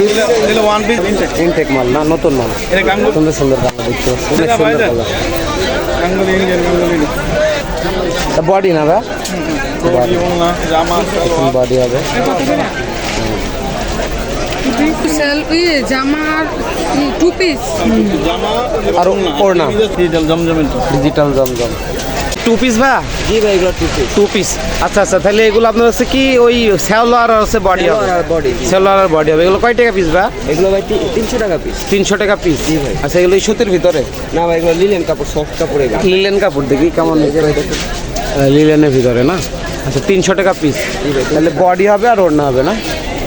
এগুলো one piece intact intact মাল না নতুন মাল। এটা সুন্দর সুন্দর কালার দেখতে পাচ্ছি। অনেক সুন্দর কালার বডি না বডি হবে। সেল টু পিস জামা আর ওড়না। ডিজিটাল জমজম। টু পিস ভাই জি ভাই এগুলো টু পিস টু পিস আচ্ছা আচ্ছা তাহলে এগুলো আপনার হচ্ছে কি ওই আর হচ্ছে বডি হবে? বডি শ্যাওলার আর বডি হবে। এগুলো কয় টাকা পিস ভাই এগুলো ভাই তিনশো টাকা পিস তিনশো টাকা পিস জি ভাই। আচ্ছা এগুলো সুতির ভিতরে? না ভাই এগুলো লিলেন কাপড় সফট কাপড় এগুলো। লিলেন কাপড় দেখি কেমন লিলেনের ভিতরে না? আচ্ছা তিনশো টাকা পিস তাহলে বডি হবে আর ওড়না হবে না?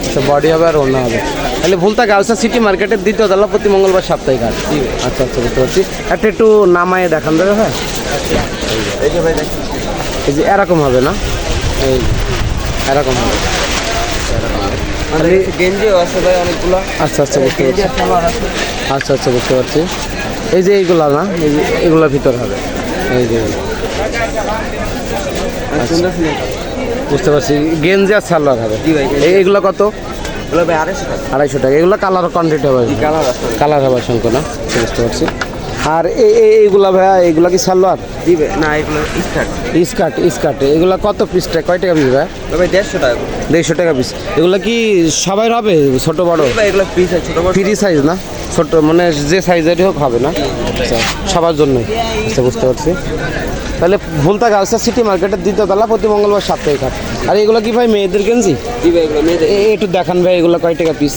আচ্ছা বডি হবে আর ওড়না হবে। তাহলে ভুলতা গাউসা সিটি মার্কেটের দ্বিতীয় তলা প্রতি মঙ্গলবার সাপ্তাহিক আচ্ছা আচ্ছা বুঝতে পারছি। একটা একটু নামায়ে দেখান দেবে হ্যাঁ এই যে এরকম হবে না? এই এরকম হবে। কাছে গেঞ্জিও আছে ভাই অনেকগুলো। আচ্ছা আচ্ছা বুঝতে পারছি। আচ্ছা আচ্ছা বুঝতে পারছি। এই যে এইগুলা না এই যে এগুলোর ভিতর হবে। এই যে। সুন্দর সুন্দর বুঝতে পারছি। গেঞ্জি আর সালোয়ার হবে। এইগুলো কত? আড়াইশো টাকা। এগুলো কালার কোয়ান্টিটি হবে। কি কালার হবে অসংখ্য না? বুঝতে পারছি। আর এই এই- এইগুলা ভাইয়া এইগুলা কি সালোয়ার? দিবে না এগুলো স্কার্ট। Skirt skirt. এগুলা কত পিসটা কয় টাকা পিস ভাই ভাই দেড়শো টাকা। দেড়শো টাকা পিস এগুলা কি সবাই হবে ছোট বড়? ভাই এগুলো পিস আছে ছোটো বড় ফ্রি সাইজ না? ছোট মানে যে সাইজেরই হোক হবে না? আচ্ছা সবার জন্যই। আচ্ছা বুঝতে পারছি। তাহলে ভুলতা গাউসা সিটি মার্কেটের দ্বিতীয় তলা প্রতি মঙ্গলবার সাপ্তাহিক হাট। আর এগুলো কি ভাই মেয়েদের গেঞ্জি? একটু দেখান ভাই এগুলো কয় টাকা পিস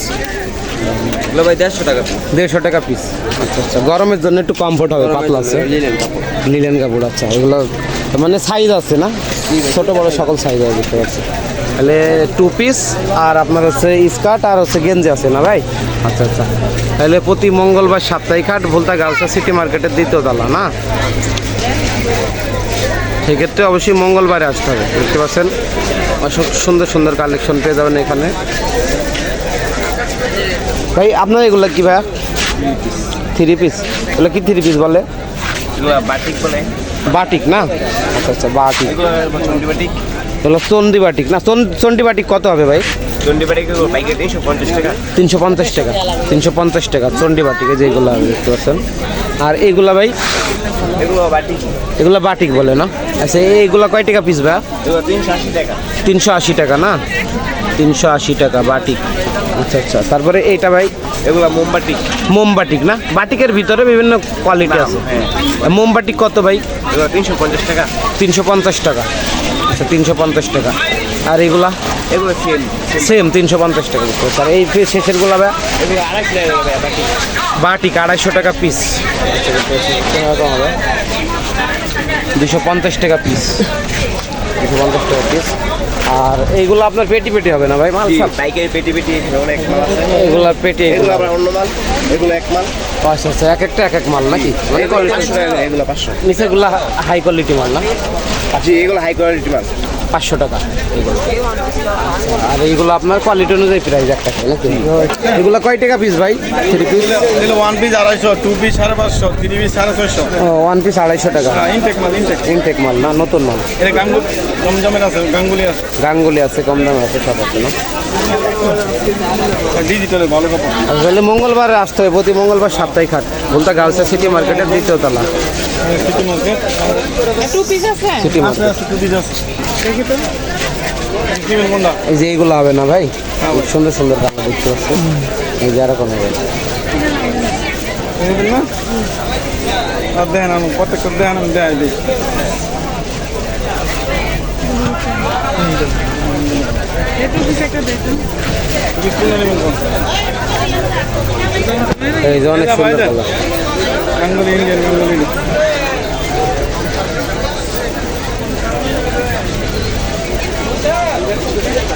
এগুলো ভাই দেড়শো টাকা দেড়শো টাকা পিস আচ্ছা আচ্ছা। গরমের জন্য একটু কমফোর্ট হবে পাতলা আছে। লিলেন কাপড়। লিলেন কাপড় আচ্ছা এগুলো মানে সাইজ আছে না? ছোট বড় সকল সাইজ আছে বুঝতে পারছি। তাহলে টু পিস আর আপনার হচ্ছে স্কার্ট আর হচ্ছে গেঞ্জি আছে না ভাই? আচ্ছা আচ্ছা। তাহলে প্রতি মঙ্গলবার সাপ্তাহিক হাট ভুলতা গাউসা সিটি মার্কেটের দ্বিতীয় তলা না? সেক্ষেত্রে অবশ্যই মঙ্গলবারে আসতে হবে দেখতে পাচ্ছেন অসংখ্য সুন্দর সুন্দর কালেকশন পেয়ে যাবেন এখানে। ভাই আপনার এগুলো কি ভাইয়া? থ্রি পিস এগুলো কি থ্রি পিস বলে? বাটিক বলে। বাটিক না? আচ্ছা আচ্ছা বাটিক বাটিক এগুলো চন্ডি বাটিক না? চন- চন্ডি বাটিক কত হবে ভাই? চন্ডি বাটিক তিনশো পঞ্চাশ টাকা। তিনশো পঞ্চাশ টাকা। তিনশো পঞ্চাশ টাকা চন্ডি বাটিকে যেগুলো হবে দেখতে পাচ্ছেন। আর ভাই? এগুলো বাটিক এগুলো বাটিক বলে না? আচ্ছা এইগুলো কয় টাকা পিস ভাই তিনশো আশি টাকা। তিনশো আশি টাকা না? তিনশো আশি টাকা বাটিক আচ্ছা আচ্ছা। তারপরে এইটা ভাই? এগুলো মোমবাটি মোমবাটিক না? বাটিকের ভিতরে বিভিন্ন কোয়ালিটি আছে। মোমবাটিক কত ভাই? তিনশো পঞ্চাশ টাকা। তিনশো পঞ্চাশ টাকা। আচ্ছা তিনশো পঞ্চাশ টাকা। আর এগুলা? এগুলো সেল সেম তিনশো পঞ্চাশ টাকা পারছি। আর এই শেষেরগুলা বাটিক। আড়াইশো টাকা পিস দুশো পঞ্চাশ টাকা পিস দুশো পঞ্চাশ টাকা পিস আর এইগুলো আপনার পেটি পেটি হবে না ভাই মাল সব? পাইকারি পেটি পেটি অনেক মাল আছে। এগুলো পেটি এগুলো। আবার অন্য মাল এগুলো এক মাল। আচ্ছা আচ্ছা এক একটা এক এক মাল নাকি? মানে এগুলো পাঁচশো টাকা করে, এগুলো 500 নিচেগুলো হাই কোয়ালিটি মাল না? জি এগুলো হাই কোয়ালিটি মাল। পাঁচশো টাকা এগুলো। আচ্ছা, আর এইগুলো আপনার কোয়ালিটি অনুযায়ী প্রাইস একটা নাকি? এগুলো কয় টাকা পিস ভাই? থ্রি পিস ওয়ান পিস আড়াইশো টু পিস সাড়ে পাঁচশো থ্রি পিস সাড়ে ছয়শো। ওয়ান পিস আড়াইশো টাকা। ইনটেক মাল ইনটেক ইনটেক মাল না নতুন মাল? এটা গাঙ্গুল আছে গাঙ্গুলি আছে। গাঙ্গুলি আছে কম দামে আছে সব আছে না? ডিজিটালের ভালো কাপড় আসলে মঙ্গলবার আসতে হবে প্রতি মঙ্গলবার সাপ্তাহিক হাট। বলতে গার্লসা সিটি মার্কেটের দ্বিতীয় তলা। সিটি মার্কেট টু পিস আছে? সিটি মার্কেট টু পিস আছে। এই যে এইগুলো হবে না ভাই? সুন্দর সুন্দর কালার দেখতে পাচ্ছি। এই যে হবে। আর আমি প্রত্যেকটা দেখেন আমি দিই। কোন এই যে অনেক সুন্দর colour Ganguly Indian Ganguly two piece তো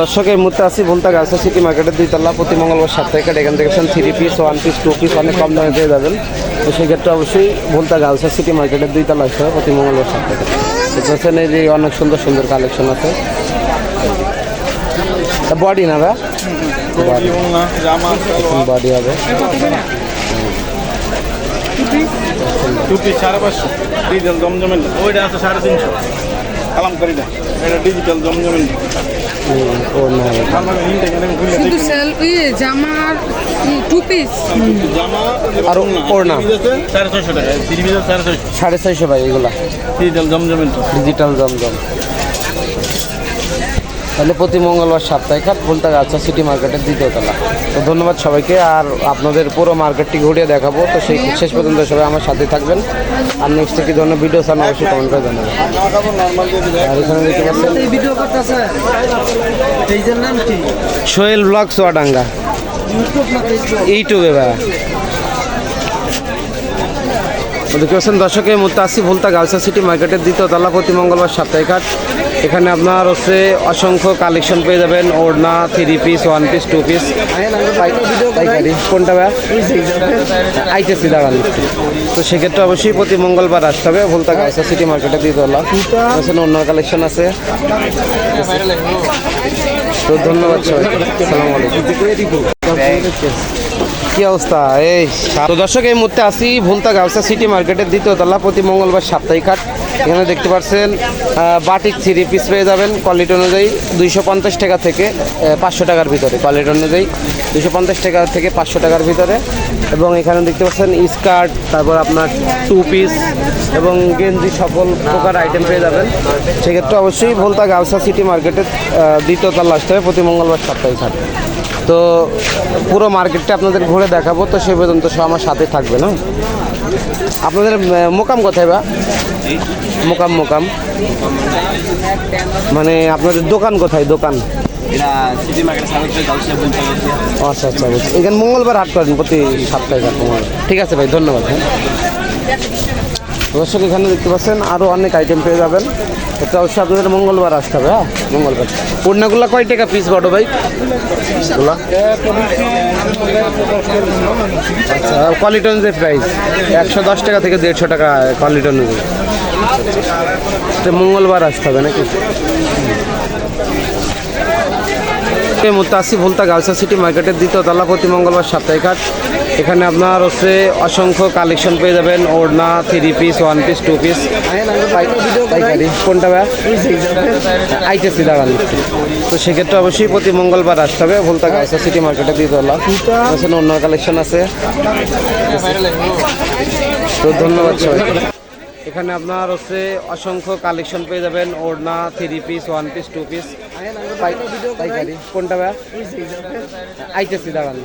দর্শকের মধ্যে আছি বলতে গার্লসা সিটি মার্কেটের দুই তলা প্রতি মঙ্গলবার সাপ্তাহিক হাট এখান থেকে three piece one piece two piece অনেক কম দামে পেয়ে যাবেন। তো সেক্ষেত্রে অবশ্যই বলতে গার্লসা সিটি মার্কেটের দুই তলা আসতে প্রতি মঙ্গলবার হাট দেখতে এই যে অনেক সুন্দর সুন্দর কালেকশন আছে। বডি না হবে। সাড়ে পাঁচশো। ডিজিটাল ওইটা আছে সাড়ে তিনশো। এটা ডিজিটাল আর ওড়না। সাড়ে ছয়শো ভাই এগুলা। ডিজিটাল জমজমেন ডিজিটাল জমজম। তাহলে প্রতি মঙ্গলবার সাপ্তাহিক হাট ভুলতা গাছা সিটি মার্কেটের দ্বিতীয় তলা। তো ধন্যবাদ সবাইকে আর আপনাদের পুরো মার্কেটটি ঘুরিয়ে দেখাবো। তো সেই শেষ পর্যন্ত সবাই আমার সাথে থাকবেন। আর নেক্সট কি ধরনের ভিডিও চান অবশ্যই কমেন্ট করে জানাবেন। আর এখানে দেখতে পাচ্ছেন কি? সোহেল ব্লগ সোয়াডাঙ্গা। ইউটিউব না ফেসবুক ইউটিউবে ভাই। দেখতে পাচ্ছেন দর্শক মুহূর্তে আসি ভুলতা গালসা সিটি মার্কেটের দ্বিতীয় তলা প্রতি মঙ্গলবার সাপ্তাহিক হাট। এখানে আপনার হচ্ছে অসংখ্য কালেকশন পেয়ে যাবেন। ওড়না three piece one piece two piece কোনটা আইতেছি, দাঁড়ান তো সেক্ষেত্রে অবশ্যই প্রতি মঙ্গলবার আসতে হবে। ভুলতা গালসা সিটি মার্কেটে তলা এখানে অন্য কালেকশন আছে। তো ধন্যবাদ সবাই সালাম আলাইকুম। কি অবস্থা? এই তো দর্শক, এই মুহূর্তে আসি ভুলতা গাউসা সিটি মার্কেটের দ্বিতীয় তলা প্রতি মঙ্গলবার সাপ্তাহিক হাট। এখানে দেখতে পাচ্ছেন বাটিক থ্রি পিস পেয়ে যাবেন কোয়ালিটি অনুযায়ী দুইশো পঞ্চাশ টাকা থেকে পাঁচশো টাকার ভিতরে। কোয়ালিটি অনুযায়ী দুইশো পঞ্চাশ টাকা থেকে পাঁচশো টাকার ভিতরে। এবং এখানে দেখতে পাচ্ছেন স্কার্ট, তারপর আপনার টু পিস এবং গেঞ্জি সকল প্রকার আইটেম পেয়ে যাবেন। সেক্ষেত্রে অবশ্যই ভুলতা গালসা সিটি মার্কেটের দ্বিতীয় তার লাস্ট হবে, প্রতি মঙ্গলবার সপ্তাহে হাট তো পুরো মার্কেটটা আপনাদের ঘুরে দেখাবো, তো সে পর্যন্ত সব আমার সাথে থাকবে, না? আপনাদের মোকাম কোথায় বা? মোকাম মোকাম। মানে আপনাদের দোকান কোথায়? দোকান। এটা আচ্ছা আচ্ছা বুঝছি। এখানে মঙ্গলবার হাট করেন প্রতি সপ্তাহে ঠিক আছে ভাই, ধন্যবাদ হ্যাঁ। দর্শক, এখানে দেখতে পাচ্ছেন আরও অনেক আইটেম পেয়ে যাবেন। এটা অবশ্যই আপনাদের মঙ্গলবার আসতে হবে হ্যাঁ? মঙ্গলবার। পূর্ণাগুলা কয় টাকা পিস বড় ভাই? আচ্ছা কোয়ালিটি অনুযায়ী প্রাইস একশো দশ টাকা থেকে দেড়শো টাকা কোয়ালিটি অনুযায়ী। মঙ্গলবার আসতে হবে নাকি? আসি ভুলতা গার্লসা সিটি মার্কেটের দ্বিতীয় তলা প্রতি মঙ্গলবার সাপ্তাহিক হাট। এখানে আপনার হচ্ছে অসংখ্য কালেকশন পেয়ে যাবেন। ওড়না three piece one piece two piece পাইকারি। কোনটা আইতেছি, দাঁড়ান। তো সেক্ষেত্রে অবশ্যই প্রতি মঙ্গলবার আসতে হবে ভুলতা গার্লসা সিটি মার্কেটের দ্বিতীয় তলা। এখানে অন্য কালেকশন আছে। তো ধন্যবাদ সবাই এখানে আপনার হচ্ছে অসংখ্য কালেকশন পেয়ে যাবেন। ওড়না three piece one piece two piece কোনটা ভাই? আইতেছি, দাঁড়ান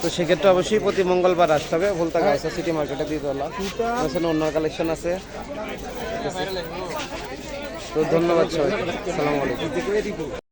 তো সেক্ষেত্রে অবশ্যই প্রতি মঙ্গলবার আসতে হবে। ভুলতা গাইসা সিটি মার্কেটে দিয়ে তোলা এখানে অন্য কালেকশন আছে। তো ধন্যবাদ সবাই সালাম আলাইকুম।